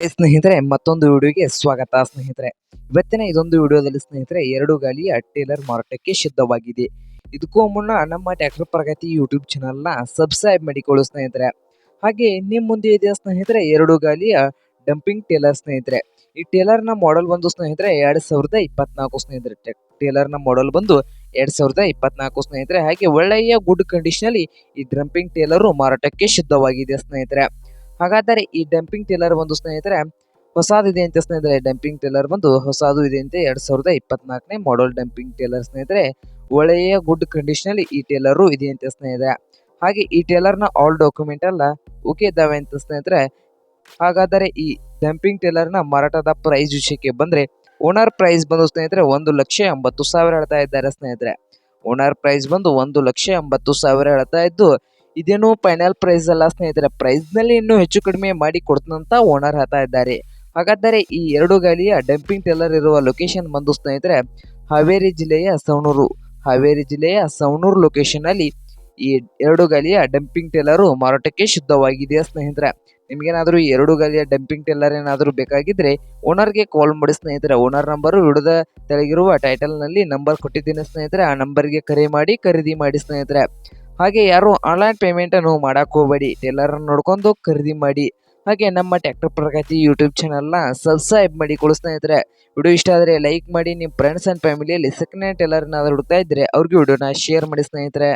ಸ್ನೇಹಿತರೆ, ಮತ್ತೊಂದು ವಿಡಿಯೋಗೆ ಸ್ವಾಗತ ಸ್ನೇಹಿತರೆ. ಇವತ್ತಿನ ಇದೊಂದು ವಿಡಿಯೋದಲ್ಲಿ ಸ್ನೇಹಿತರೆ, ಎರಡು ಗಾಲಿಯ ಟೇಲರ್ ಮಾರಾಟಕ್ಕೆ ಸಿದ್ಧವಾಗಿದೆ. ಇದಕ್ಕೂ ಮುನ್ನ ನಮ್ಮ ಟ್ಯಾಕ್ಟರ್ ಪ್ರಗತಿ ಯೂಟ್ಯೂಬ್ ಚಾನಲ್ನ ಸಬ್ಸ್ಕ್ರೈಬ್ ಮಾಡಿಕೊಳ್ಳು ಸ್ನೇಹಿತರೆ. ಹಾಗೆ ನಿಮ್ಮ ಮುಂದೆ ಇದೆ ಸ್ನೇಹಿತರೆ, ಎರಡು ಗಾಲಿಯ ಡಂಪಿಂಗ್ ಟೇಲರ್ ಸ್ನೇಹಿತರೆ. ಈ ಟೇಲರ್ನ ಮಾಡೆಲ್ ಬಂದು ಸ್ನೇಹಿತರೆ, ಎರಡ್ ಸಾವಿರದ ಇಪ್ಪತ್ನಾಲ್ಕು ಸ್ನೇಹಿತರೆ. ಟೇಲರ್ನ ಮಾಡೆಲ್ ಬಂದು ಎರಡ್ ಸಾವಿರದ ಇಪ್ಪತ್ನಾಲ್ಕು ಸ್ನೇಹಿತರೆ. ಹಾಗೆ ಒಳ್ಳೆಯ ಗುಡ್ ಕಂಡೀಷನಲ್ಲಿ ಈ ಡಂಪಿಂಗ್ ಟೇಲರು ಮಾರಾಟಕ್ಕೆ ಸಿದ್ಧವಾಗಿದೆ ಸ್ನೇಹಿತರೆ. ಹಾಗಾದರೆ ಈ ಡಂಪಿಂಗ್ ಟೇಲರ್ ಒಂದು ಸ್ನೇಹಿತರೆ, ಹೊಸದಿದೆ ಅಂತ ಸ್ನೇಹಿತರೆ ಡಂಪಿಂಗ್ ಟೇಲರ್ ಬಂದು ಹೊಸದು ಇದೆ ಅಂತ ಎರಡ್ ಸಾವಿರದ ಇಪ್ಪತ್ನಾಲ್ಕನೇ ಮಾಡೆಲ್ ಡಂಪಿಂಗ್ ಟೇಲರ್ ಸ್ನೇಹಿತರೆ, ಒಳ್ಳೆಯ ಗುಡ್ ಕಂಡೀಷನಲ್ಲಿ ಈ ಟೇಲರು ಇದೆ ಅಂತ ಸ್ನೇಹಿತರೆ. ಹಾಗೆ ಈ ಟೇಲರ್ನ ಆಲ್ ಡಾಕ್ಯುಮೆಂಟ್ ಎಲ್ಲ ಓಕೆ ಇದ್ದಾವೆ ಅಂತ ಸ್ನೇಹಿತರೆ. ಹಾಗಾದರೆ ಈ ಡಂಪಿಂಗ್ ಟೇಲರ್ನ ಮಾರಾಟದ ಪ್ರೈಸ್ ವಿಷಯಕ್ಕೆ ಬಂದ್ರೆ ಓನರ್ ಪ್ರೈಸ್ ಬಂದು ಸ್ನೇಹಿತರೆ ಒಂದು ಲಕ್ಷ ಎಂಬತ್ತು ಸಾವಿರ ಹೇಳ್ತಾ ಇದ್ದಾರೆ ಸ್ನೇಹಿತರೆ. ಓನರ್ ಪ್ರೈಸ್ ಬಂದು ಒಂದು ಲಕ್ಷ ಎಂಬತ್ತು ಸಾವಿರ ಹೇಳ್ತಾ ಇದ್ದು ಇದೇನು ಫೈನಲ್ ಪ್ರೈಸ್ ಅಲ್ಲ ಸ್ನೇಹಿತರೆ. ಪ್ರೈಸ್ನಲ್ಲಿ ಇನ್ನೂ ಹೆಚ್ಚು ಕಡಿಮೆ ಮಾಡಿ ಕೊಡ್ತಂತ ಓನರ್ ಹೇಳ್ತಾ ಇದ್ದಾರೆ. ಹಾಗಾದರೆ ಈ ಎರಡು ಗಾಲಿಯ ಡಂಪಿಂಗ್ ಟೆಲ್ಲರ್ ಇರುವ ಲೊಕೇಶನ್ ಬಂದು ಸ್ನೇಹಿತರೆ, ಹಾವೇರಿ ಜಿಲ್ಲೆಯ ಸವಣೂರು. ಹಾವೇರಿ ಜಿಲ್ಲೆಯ ಸವಣೂರು ಲೊಕೇಶನ್ ಅಲ್ಲಿ ಈ ಎರಡು ಗಾಲಿಯ ಡಂಪಿಂಗ್ ಟೇಲರು ಮಾರಾಟಕ್ಕೆ ಶುದ್ಧವಾಗಿದೆ ಸ್ನೇಹಿತರೆ? ನಿಮ್ಗೇನಾದ್ರೂ ಈ ಎರಡು ಗಾಲಿಯ ಡಂಪಿಂಗ್ ಟೆಲ್ಲರ್ ಏನಾದರೂ ಬೇಕಾಗಿದ್ರೆ ಓನರ್ಗೆ ಕಾಲ್ ಮಾಡಿ ಸ್ನೇಹಿತರೆ. ಓನರ್ ನಂಬರು ವಿಡಿಯೋದ ತೆಳಗಿರುವ ಟೈಟಲ್ನಲ್ಲಿ ನಂಬರ್ ಕೊಟ್ಟಿದ್ದೀನಿ ಸ್ನೇಹಿತರೆ. ಆ ನಂಬರ್ಗೆ ಕರೆ ಮಾಡಿ ಖರೀದಿ ಮಾಡಿ ಸ್ನೇಹಿತರೆ. ಹಾಗೆ ಯಾರು ಆನ್ಲೈನ್ ಪೇಮೆಂಟ್ ಅನ್ನು ಮಾಡಕ್ ಹೋಗಬೇಡಿ. ಟೇಲರ್ ನೋಡ್ಕೊಂಡು ಖರೀದಿ ಮಾಡಿ. ಹಾಗೆ ನಮ್ಮ ಟ್ಯಾಕ್ಟರ್ ಪ್ರಗತಿ ಯೂಟ್ಯೂಬ್ ಚಾನಲ್ನ ಸಬ್ಸ್ಕ್ರೈಬ್ ಮಾಡಿ ಕೊಡು ಸ್ನೇಹಿತರೆ ವಿಡಿಯೋ ಇಷ್ಟ ಆದರೆ ಲೈಕ್ ಮಾಡಿ ನಿಮ್ಮ ಫ್ರೆಂಡ್ಸ್ ಆ್ಯಂಡ್ ಫ್ಯಾಮಿಲಿಯಲ್ಲಿ ಸೆಕೆಂಡ್ ಹ್ಯಾಂಡ್ ಟೇಲರ್ನ ಹುಡುಕ್ತಾ ಇದ್ರೆ, ಅವ್ರಿಗೆ ವಿಡಿಯೋನ ಶೇರ್ ಮಾಡಿ ಸ್ನೇಹಿತರೆ.